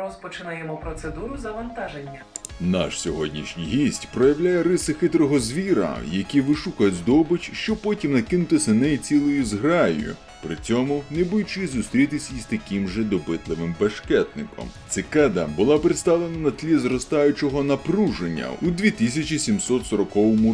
Розпочинаємо процедуру завантаження. Наш сьогоднішній гість проявляє риси хитрого звіра, які вишукають здобич, щоб потім накинутися неї цілою зграєю. При цьому не боючись зустрітися із таким же допитливим бешкетником. Цикада була представлена на тлі зростаючого напруження у 2740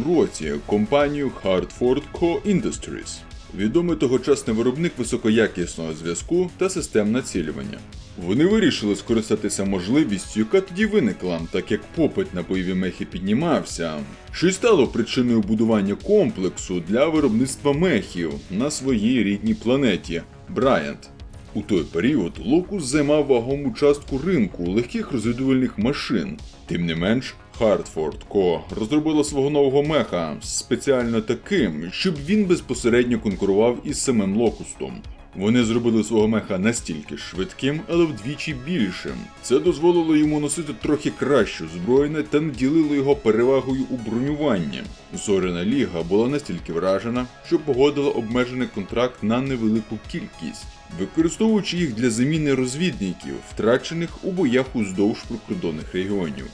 році компанією Hartford Co Industries. Відомий тогочасний виробник високоякісного зв'язку та систем націлювання. Вони вирішили скористатися можливістю, яка тоді виникла, так як попит на бойові мехи піднімався, що й стало причиною будування комплексу для виробництва мехів на своїй рідній планеті Брайант. У той період Локус займав вагому частку ринку легких розвідувальних машин. Тим не менш, Хартфорд Ко розробила свого нового меха спеціально таким, щоб він безпосередньо конкурував із самим Локустом. Вони зробили свого меха настільки швидким, але вдвічі більшим. Це дозволило йому носити трохи кращу зброю та наділило його перевагою у бронюванні. Зоряна ліга була настільки вражена, що погодила обмежений контракт на невелику кількість, використовуючи їх для заміни розвідників, втрачених у боях уздовж прикордонних регіонів.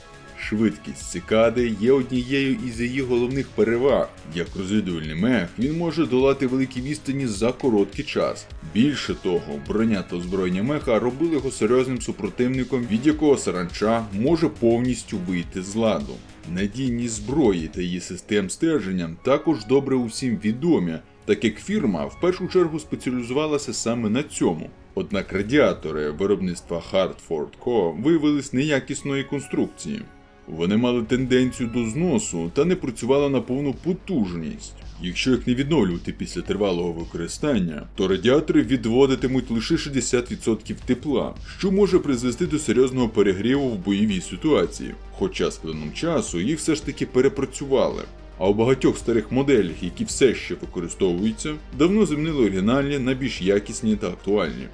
Швидкість цикади є однією із її головних переваг. Як розвідувальний мех, він може долати великі відстані за короткий час. Більше того, броня та озброєння меха робили його серйозним супротивником, від якого саранча може повністю вийти з ладу. Надійність зброї та її систем стеження також добре усім відомі, так як фірма в першу чергу спеціалізувалася саме на цьому. Однак радіатори виробництва Hartford Co. виявились неякісної конструкції. Вони мали тенденцію до зносу та не працювали на повну потужність. Якщо їх не відновлювати після тривалого використання, то радіатори відводитимуть лише 60% тепла, що може призвести до серйозного перегріву в бойовій ситуації. Хоча з плином часу їх все ж таки перепрацювали. А у багатьох старих моделях, які все ще використовуються, давно замінили оригінальні на більш якісні та актуальні.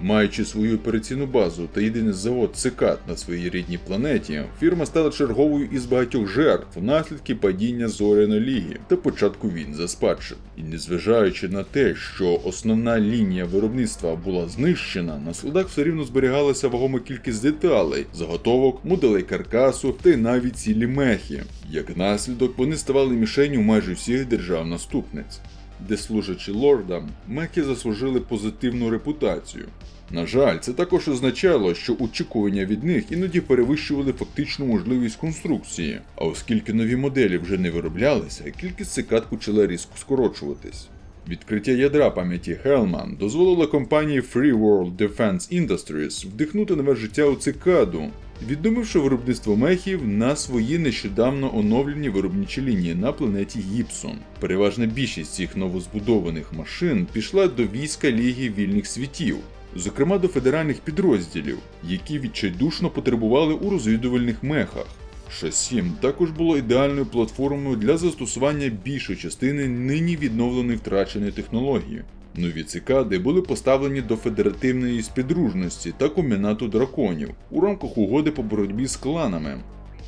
Маючи свою операційну базу та єдиний завод цикад на своїй рідній планеті, фірма стала черговою із багатьох жертв наслідки падіння зоряної ліги та початку війн за спадщину. І незважаючи на те, що основна лінія виробництва була знищена, на складах все рівно зберігалася вагома кількість деталей, заготовок, моделей каркасу та й навіть цілі мехи. Як наслідок, вони ставали мішенню майже всіх держав-наступниць де служачи лордам, мехи заслужили позитивну репутацію. На жаль, це також означало, що очікування від них іноді перевищували фактичну можливість конструкції, а оскільки нові моделі вже не вироблялися, кількість цикад почала різко скорочуватись. Відкриття ядра пам'яті Hellman дозволило компанії Free World Defense Industries вдихнути нове життя у цикаду, відомивши виробництво мехів на свої нещодавно оновлені виробничі лінії на планеті Гіпсон. Переважна більшість цих новозбудованих машин пішла до війська Ліги вільних світів, зокрема до федеральних підрозділів, які відчайдушно потребували у розвідувальних мехах. Шасім також було ідеальною платформою для застосування більшої частини нині відновленої втраченої технології. Нові цикади були поставлені до федеративної співдружності та комбінату драконів у рамках угоди по боротьбі з кланами.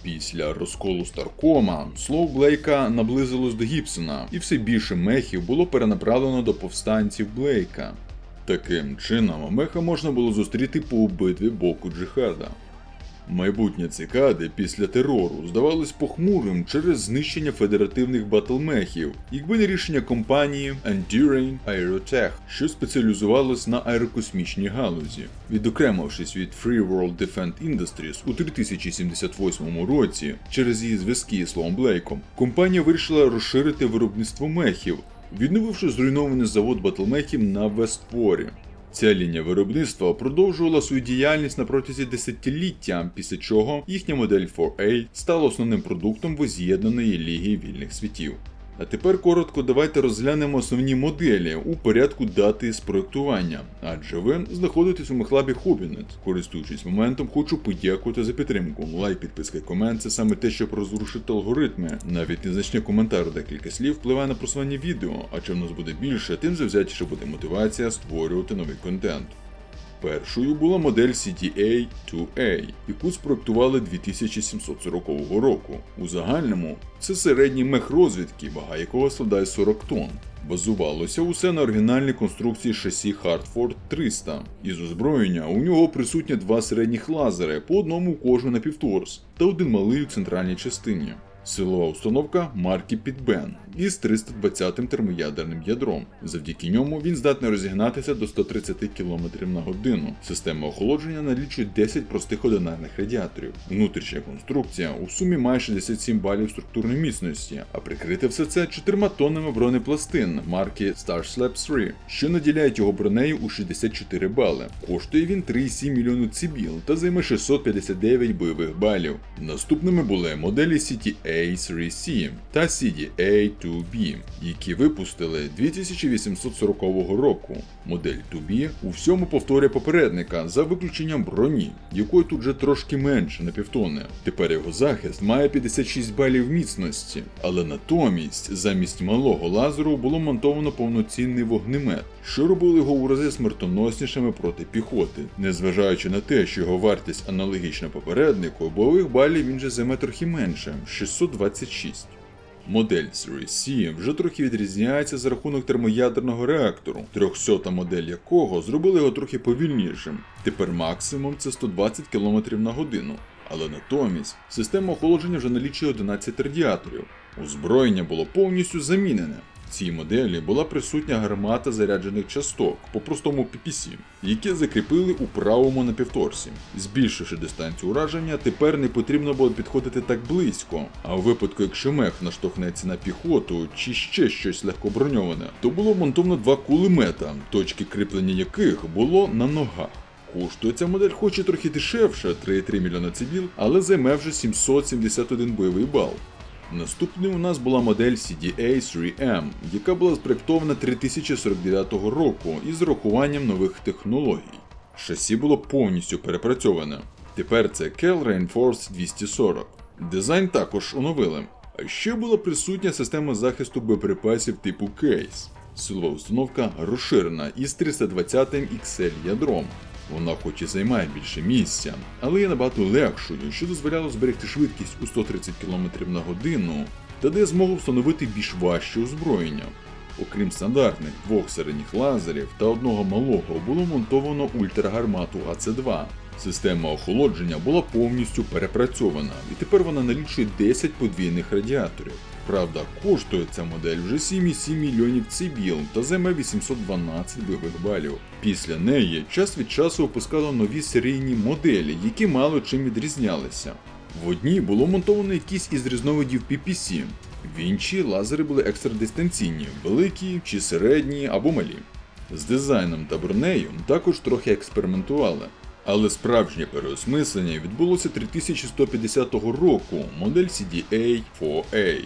Після розколу Старкома слово Блейка наблизилось до Гібсона, і все більше мехів було перенаправлено до повстанців Блейка. Таким чином, меха можна було зустріти по обидві боку джихада. Майбутнє цикади після терору здавалось похмурим через знищення федеративних батлмехів, якби не рішення компанії Enduring Aerotech, що спеціалізувалась на аерокосмічній галузі. Відокремившись від Free World Defense Industries у 3078 році через її зв'язки з Словом Блейком, компанія вирішила розширити виробництво мехів, відновивши зруйнований завод батлмехів на Вестворі. Ця лінія виробництва продовжувала свою діяльність на протязі десятиліття, після чого їхня модель 4A стала основним продуктом воз'єднаної ліги вільних світів. А тепер коротко давайте розглянемо основні моделі у порядку дати спроектування, адже ви знаходитесь у мехлабі Хобінет. Користуючись моментом, хочу подякувати за підтримку. Лайк, підписка комент це саме те, щоб розрушити алгоритми. Навіть незначний коментар декілька слів впливає на просування відео, а чим нас буде більше, тим завзятіше буде мотивація створювати новий контент. Першою була модель CTA-2A, яку спроектували 2740 року. У загальному це середній мех розвідки, вага якого складає 40 тонн. Базувалося усе на оригінальній конструкції шасі Hardford 300. Із озброєння у нього присутні два середніх лазери, по одному у кожну на півторс, та один малий у центральній частині. Силова установка марки Pitben із 320-м термоядерним ядром. Завдяки ньому він здатний розігнатися до 130 км на годину. Система охолодження налічує 10 простих одинарних радіаторів. Внутрішня конструкція у сумі має 67 балів структурної міцності, а прикрите все це 4 тоннами бронепластин марки Star Slab 3, що наділяють його бронею у 64 бали. Коштує він 3,7 мільйону цибіл та займе 659 бойових балів. Наступними були моделі CTA-3C та CDA-2B, які випустили 2840 року. Модель 2B у всьому повторює попередника за виключенням броні, якої тут вже трошки менше на півтони. Тепер його захист має 56 балів міцності, але натомість замість малого лазеру було монтовано повноцінний вогнемет, що робило його у рази смертоноснішими проти піхоти. Незважаючи на те, що його вартість аналогічна попереднику, бойових балів він же займе трохи менше 626. Модель Series C вже трохи відрізняється за рахунок термоядерного реактору, 300 модель якого зробили його трохи повільнішим. Тепер максимум це 120 км на годину. Але натомість система охолодження вже налічує 11 радіаторів. Озброєння було повністю замінене. В цій моделі була присутня гармата заряджених часток, по-простому PPC, які закріпили у правому напівторсі. Збільшивши дистанцію ураження, тепер не потрібно було підходити так близько. А у випадку, якщо мех наштовхнеться на піхоту чи ще щось легкоброньоване, то було монтовано два кулемета, точки кріплення яких було на ногах. Коштує ця модель хоч і трохи дешевше 3,3 мільйона цивіл, але займе вже 771 бойовий бал. Наступною у нас була модель CDA-3M, яка була спроєктована 3049 року із урахуванням нових технологій. Шасі було повністю перепрацьоване. Тепер це Kel Reinforced 240. Дизайн також оновили. А ще була присутня система захисту боєприпасів типу Case. Силова установка розширена із 320 XL ядром. Вона хоч і займає більше місця, але є набагато легшою, що дозволяло зберегти швидкість у 130 км на годину та дає змогу встановити більш важче озброєння. Окрім стандартних двох середніх лазерів та одного малого було монтовано ультрагармату АЦ-2. Система охолодження була повністю перепрацьована, і тепер вона налічує 10 подвійних радіаторів. Правда, коштує ця модель вже 7,7 мільйонів цибіл та займе 812 бойових балів. Після неї час від часу випускали нові серійні моделі, які мало чим відрізнялися. В одній було монтовано якісь із різновидів PPC, в іншій лазери були екстрадистанційні, великі чи середні або малі. З дизайном та бронею також трохи експериментували. Але справжнє переосмислення відбулося 3150 року модель CDA-4A.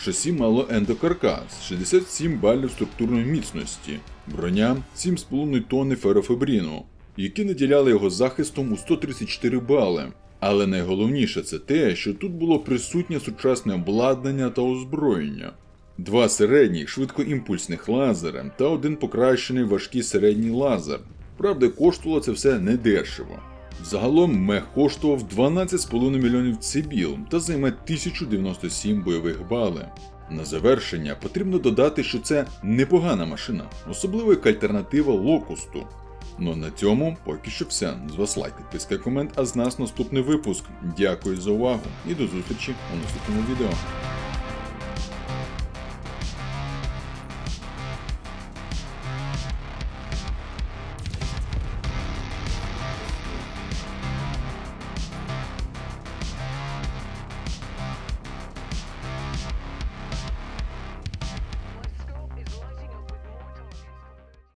Шасі мало ендокаркас, 67 балів структурної міцності, броня 7,5 тонни ферофебріну, які наділяли його захистом у 134 бали. Але найголовніше це те, що тут було присутнє сучасне обладнання та озброєння. Два середніх швидкоімпульсних лазери та один покращений важкий середній лазер. Правда, коштувало це все недешево. Загалом мех коштував 12,5 мільйонів цибіл та займе 1097 бойових бали. На завершення потрібно додати, що це непогана машина, особливо як альтернатива локусту. Ну на цьому поки що все. З вас лайк, підписка, комент, а з нас наступний випуск. Дякую за увагу і до зустрічі у наступному відео.